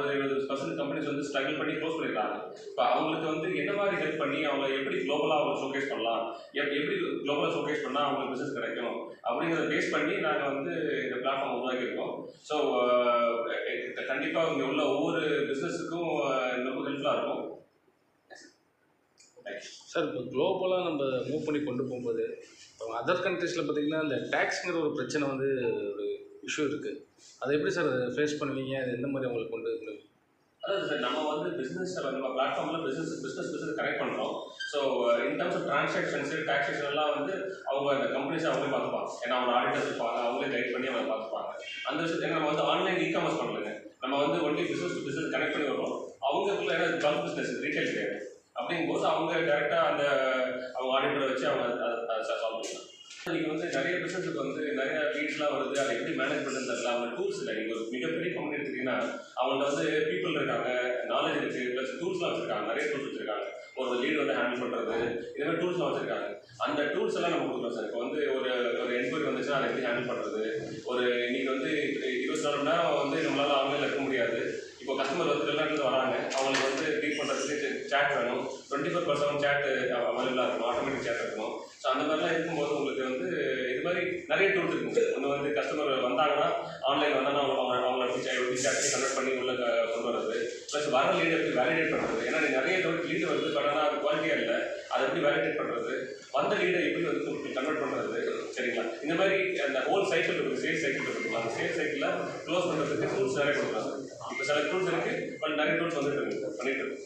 எழுபது percent companies வந்து struggle பண்ணி க்ளோஸ் பண்ணிடுறாங்க இப்போ அவங்களுக்கு வந்து என்ன மாதிரி ஹெல்ப் பண்ணி அவங்க எப்படி குளோபலாக அவங்க ஷோகேஸ் பண்ணலாம்? எப்படி குளோபலாக ஷோகேஸ் பண்ணால் அவங்களுக்கு பிஸ்னஸ் கிடைக்கும்? அப்படிங்கிறத பேஸ் பண்ணி நாங்கள் வந்து இந்த பிளாட்ஃபார்ம் உருவாக்கியிருக்கோம் ஸோ கண்டிப்பாக இங்கே உள்ள ஒவ்வொரு பிஸ்னஸுக்கும் ரொம்ப ஹெல்ப்ஃபுல்லாக இருக்கும். சார் இப்போ குளோபலாக நம்ம மூவ் பண்ணி கொண்டு போகும்போது இப்போ அதர் கண்ட்ரீஸில் பார்த்தீங்கன்னா இந்த டேக்ஸுங்கிற ஒரு பிரச்சனை வந்து ஒரு இஷ்யூ இருக்குது அதை எப்படி சார் ஃபேஸ் பண்ணுவீங்க? அது எந்த மாதிரி உங்களுக்கு கொண்டு வந்து அதாவது சார் நம்ம வந்து பிஸ்னஸ் நம்ம பிளாட்ஃபார்மில் பிஸ்னஸ் பிஸ்னஸ் பிஸ்னஸ் கனெக்ட் பண்ணுறோம் so in terms of transactions taxation எல்லாம் வந்து அவங்க அந்த கம்பெனிஸ் அவங்களே பார்த்துப்பாங்க. ஏன்னா அவங்க ஆடிட்டர்ஸ் இருப்பாங்க அவங்களே கைட் பண்ணி அவங்க பார்த்துப்பாங்க. அந்த விஷயத்தை நம்ம வந்து ஆன்லைன் இ காமர்ஸ் பண்ணலங்க நம்ம வந்து only business to business connect பண்ணி வரோம் அவங்களுக்குள்ள ஏன்னா பல்க் பிஸ்னஸ் ரீட்டைல் கிடையாது. அப்படிங்கும்போது அவங்க டேரெக்டாக அந்த அவங்க ஆடிட்டரை வச்சு அவங்க அதை சால்வ் பண்ணலாம் இன்னைக்கு வந்து நிறைய பிசினஸுக்கு வந்து நிறைய லீட்ஸ்லாம் வருது. அதை எப்படி மேனேஜ் பண்ணுறது தெரியல. அவங்க டூல்ஸ் இல்லை. நீங்கள் ஒரு மிகப்பெரிய கம்பெனி எடுத்துக்கிட்டீங்கன்னா அவங்கள்ட்ட வந்து பீப்புள் இருக்காங்க நாலேஜ் இருக்குது ப்ளஸ் டூல்ஸ்லாம் வச்சுருக்காங்க. நிறைய டூல்ஸ் வச்சுருக்காங்க. ஒரு லீட் வந்து ஹேண்டில் பண்ணுறது இதே மாதிரி டூல்ஸ்லாம் வச்சுருக்காங்க. அந்த டூல்ஸ் எல்லாம் நம்ம கொடுக்குறோம் சார். இப்போ வந்து ஒரு ஒரு என்கொயரி வந்துச்சுன்னா அதை எப்படி ஹேண்டில் பண்ணுறது ஒரு நீங்கள் வந்து இருபத்தி நாலு மணி நேரம் வந்து நம்மளால் ஆன்லைனில் இருக்க முடியாது. இப்போ கஸ்டமர் வந்து வெளிநாட்டுல வராங்க. அவங்களுக்கு வந்து ட்ரீட் பண்ணுறதுக்கு சேட் வேணும். டுவெண்ட்டி ஃபோர் பர்சன்ட் சேட் அவைலபிளாக இருக்கணும் ஆட்டோமேட்டிக் சேட் இருக்கணும் ஸோ அந்த மாதிரிலாம் இருக்கும்போது உங்களுக்கு வந்து இது மாதிரி நிறைய டூல்ஸ் இருக்குங்க ஒன்று வந்து கஸ்டமர் வந்தாங்கன்னா ஆன்லைன் வந்தாங்கன்னா அவங்க அவங்க அவங்கள எப்படி கன்வெர்ட் பண்ணி உள்ள கொண்டு வர்றது. ப்ளஸ் வர லீடை எப்படி வேலிடேட் பண்ணுறது ஏன்னா நிறைய லீடு வருது பட் ஆனால் அது குவாலிட்டியாக இல்லை. அதை எப்படி வேலிடேட் பண்ணுறது வந்த லீடை எப்படி வந்து கன்வெர்ட் பண்ணுறது சரிங்களா? இந்த மாதிரி அந்த ஹோல் சைக்கிள் இருக்குது சேல் சைக்கிள் இருக்குது அந்த சேல் சைக்கிளில் க்ளோஸ் பண்ணுறதுக்கு டூல்ஸ் நிறைய கொடுக்குறாங்க. இப்போ சில டூல்ஸ் இருக்குது பட் நிறைய டூல்ஸ் வந்துட்டு இருக்கு. பண்ணிட்டு இருக்கு.